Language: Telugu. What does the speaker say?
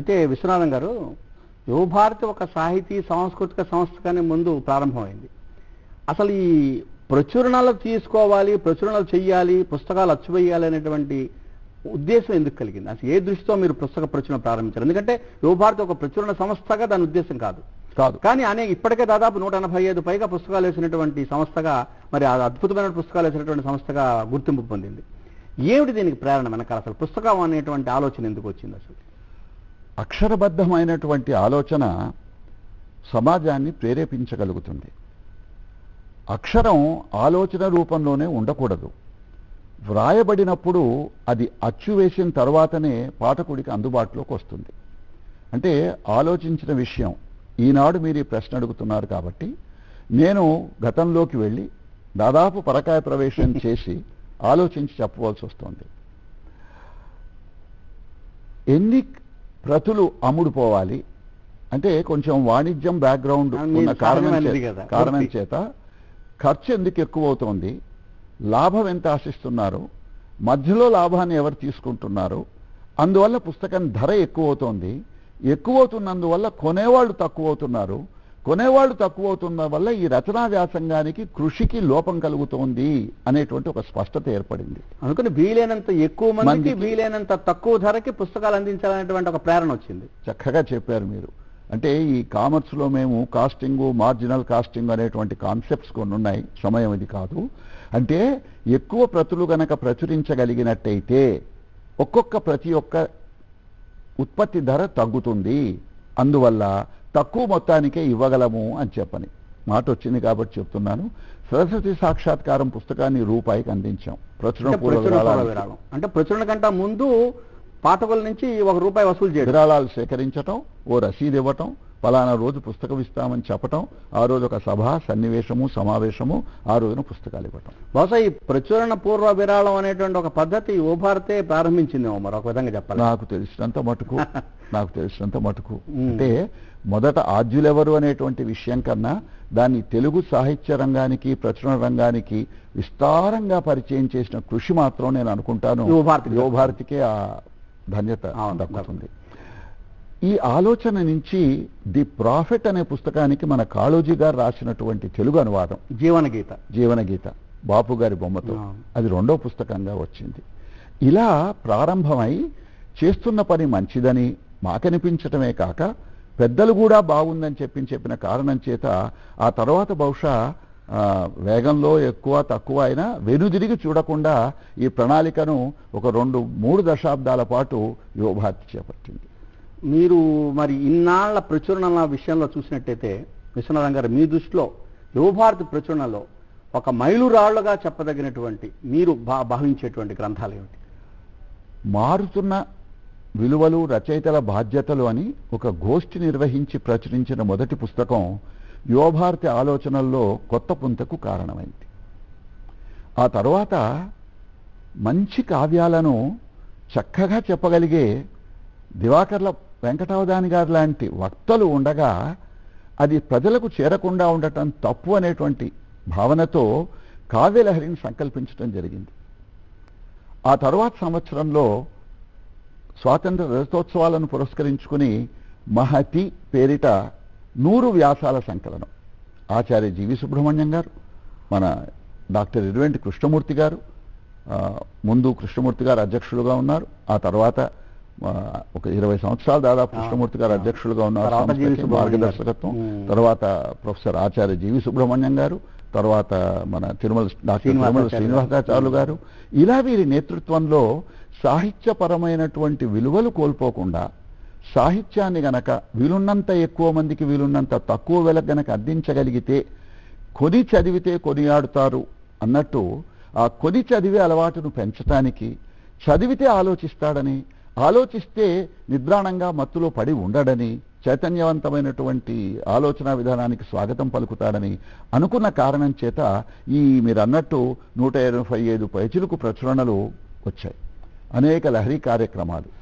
అయితే విశ్వనాథం గారు యువభారతి ఒక సాహితీ సాంస్కృతిక సంస్థగానే ముందు ప్రారంభమైంది. అసలు ఈ ప్రచురణలు తీసుకోవాలి ప్రచురణలు చెయ్యాలి పుస్తకాలు అచ్చువేయాలి అనేటువంటి ఉద్దేశం ఎందుకు కలిగింది? అసలు ఏ దృష్టితో మీరు పుస్తక ప్రచురణ ప్రారంభించారు? ఎందుకంటే యువభారతి ఒక ప్రచురణ సంస్థగా దాని ఉద్దేశం కాదు. కాదు. కానీ అనే ఇప్పటికే దాదాపు నూట ఎనభై ఐదు పైగా పుస్తకాలు వేసినటువంటి సంస్థగా మరి ఆ అద్భుతమైన పుస్తకాలు వేసినటువంటి సంస్థగా గుర్తింపు పొందింది. ఏమిటి దీనికి ప్రేరణ వెనకాల? అసలు పుస్తకం అనేటువంటి ఆలోచన ఎందుకు వచ్చింది అసలు? అక్షరబద్ధమైనటువంటి ఆలోచన సమాజాన్ని ప్రేరేపించగలుగుతుంది. అక్షరం ఆలోచన రూపంలోనే ఉండకూడదు. వ్రాయబడినప్పుడు అది అచ్చు వేసిన తర్వాతనే పాఠకుడికి అందుబాటులోకి వస్తుంది. అంటే ఆలోచించిన విషయం ఈనాడు మీరు ఈ ప్రశ్న అడుగుతున్నారు కాబట్టి నేను గతంలోకి వెళ్ళి దాదాపు పరకాయ ప్రవేశం చేసి ఆలోచించి చెప్పవలసి వస్తుంది. ఎన్ని ప్రతులు అమ్ముడు పోవాలి అంటే కొంచెం వాణిజ్యం బ్యాక్గ్రౌండ్ ఉన్న కారణం. కారణం. చేత ఖర్చు ఎందుకు ఎక్కువ అవుతోంది లాభం ఎంత ఆశిస్తున్నారు? మధ్యలో లాభాన్ని ఎవరు తీసుకుంటున్నారు? అందువల్ల పుస్తకం ధర ఎక్కువ అవుతోంది ఎక్కువ అవుతున్నందువల్ల కొనేవాళ్ళు తక్కువ అవుతున్నారు కొనేవాళ్ళు తక్కువ అవుతున్న వల్ల ఈ రచనా వ్యాసంగానికి కృషికి లోపం కలుగుతోంది అనేటువంటి ఒక స్పష్టత ఏర్పడింది. అందుకని వీలైనంత ఎక్కువ మందికి వీలైనంత తక్కువ ధరకి పుస్తకాలు అందించాలనేటువంటి ఒక ప్రేరణ వచ్చింది. చక్కగా చెప్పారు మీరు. అంటే ఈ కామర్స్లో మేము కాస్టింగ్ మార్జినల్ కాస్టింగ్ అనేటువంటి కాన్సెప్ట్స్ కొన్ని ఉన్నాయి సమయం ఇది కాదు. అంటే ఎక్కువ ప్రతులు గనక ప్రచురించగలిగినట్టయితే ఒక్కొక్క ప్రతి ఒక్క ఉత్పత్తి ధర తగ్గుతుంది. అందువల్ల తక్కువ మొత్తానికే ఇవ్వగలము అని చెప్పని. మాట వచ్చింది కాబట్టి చెప్తున్నాను. సరస్వతి సాక్షాత్కారం పుస్తకాన్ని రూపాయికి అందించాం. ప్రచురణ అంటే ప్రచురణ కంటే ముందు పాఠకుల నుంచి ఒక రూపాయి వసూలు చేయడం. విరాళాలు సేకరించటం ఓ రసీదు ఇవ్వటం ఫలానా రోజు పుస్తకం ఇస్తామని చెప్పటం ఆ రోజు ఒక సభ సన్నివేశము సమావేశము ఆ రోజున పుస్తకాలు ఇవ్వటం. బహుశా ఈ ప్రచురణ పూర్వ విరాళం అనేటువంటి ఒక పద్ధతి ఓ భారతే ప్రారంభించిందేమో మరి ఒక విధంగా చెప్పాలి నాకు తెలిసినంత మటుకు నాకు తెలిసినంత మటుకు. అంటే మొదట ఆద్యులెవరు అనేటువంటి విషయం కన్నా దాన్ని తెలుగు సాహిత్య రంగానికి ప్రచురణ రంగానికి విస్తారంగా పరిచయం చేసిన కృషి మాత్రం నేను అనుకుంటాను. యువభారతికి ఆ ధన్యత దక్కుతుంది. ఈ ఆలోచన నుంచి ది ప్రాఫిట్ అనే పుస్తకానికి మన కాళోజీ గారు రాసినటువంటి తెలుగు అనువాదం. జీవన గీత జీవన గీత బాపు గారి బొమ్మతో. అది రెండో పుస్తకంగా వచ్చింది. ఇలా ప్రారంభమై చేస్తున్న పని మంచిదని మాకనిపించటమే కాక పెద్దలు కూడా బాగుందని చెప్పి చెప్పిన కారణం చేత ఆ తర్వాత బహుశా వేగంలో ఎక్కువ తక్కువ అయినా వెనుదిరిగి చూడకుండా ఈ ప్రణాళికను ఒక రెండు మూడు దశాబ్దాల పాటు యువభారతి చేపట్టింది. మీరు మరి ఇన్నాళ్ళ ప్రచురణల విషయంలో చూసినట్టయితే విశ్వనాథం గారు మీ దృష్టిలో యువభారతి ప్రచురణలో ఒక మైలురాళ్ళుగా చెప్పదగినటువంటి మీరు భా- భావించేటువంటి గ్రంథాలు ఏమిటి? మారుతున్న విలువలు రచయితల బాధ్యతలు అని ఒక గోష్ఠి నిర్వహించి ప్రచురించిన మొదటి పుస్తకం యువభారతి ఆలోచనల్లో కొత్త పుంతకు కారణమైంది. ఆ తర్వాత మంచి కావ్యాలను చక్కగా చెప్పగలిగే దివాకర్ల వెంకటావధాని గారు లాంటి వక్తలు ఉండగా అది ప్రజలకు చేరకుండా ఉండటం తప్పు అనేటువంటి భావనతో కావ్యలహరిని సంకల్పించడం జరిగింది. ఆ తర్వాత సంవత్సరంలో స్వాతంత్ర రజతోత్సవాలను పురస్కరించుకుని మహతి పేరిట నూరు వ్యాసాల సంకలనం. ఆచార్య జీవి సుబ్రహ్మణ్యం గారు మన డాక్టర్ ఇరువెంటి కృష్ణమూర్తి గారు ముందు కృష్ణమూర్తి గారు అధ్యక్షులుగా ఉన్నారు. ఆ తర్వాత ఒక ఇరవై సంవత్సరాలు దాదాపు కృష్ణమూర్తి గారు అధ్యక్షులుగా ఉన్నారు. మార్గదర్శకత్వం. తర్వాత ప్రొఫెసర్ ఆచార్య జీవి సుబ్రహ్మణ్యం గారు తర్వాత మన తిరుమల డాక్టర్ తిరుమల. శ్రీనివాసాచార్యులు గారు ఇలా వీరి నేతృత్వంలో సాహిత్యపరమైనటువంటి విలువలు కోల్పోకుండా సాహిత్యాన్ని గనక వీలున్నంత ఎక్కువ మందికి వీలున్నంత తక్కువ వెలకు గనక అందించగలిగితే కొని చదివితే కొనియాడుతారు అన్నట్టు ఆ కొని చదివే అలవాటును పెంచటానికి చదివితే ఆలోచిస్తాడని ఆలోచిస్తే నిద్రాణంగా మత్తులో పడి ఉండడని చైతన్యవంతమైనటువంటి ఆలోచన విధానానికి స్వాగతం పలుకుతాడని అనుకున్న కారణం చేత ఈ మీరు అన్నట్టు నూట ఎనభై ఐదు పైచులకు ప్రచురణలు వచ్చాయి. అనేక లహరీ కార్యక్రమాలు.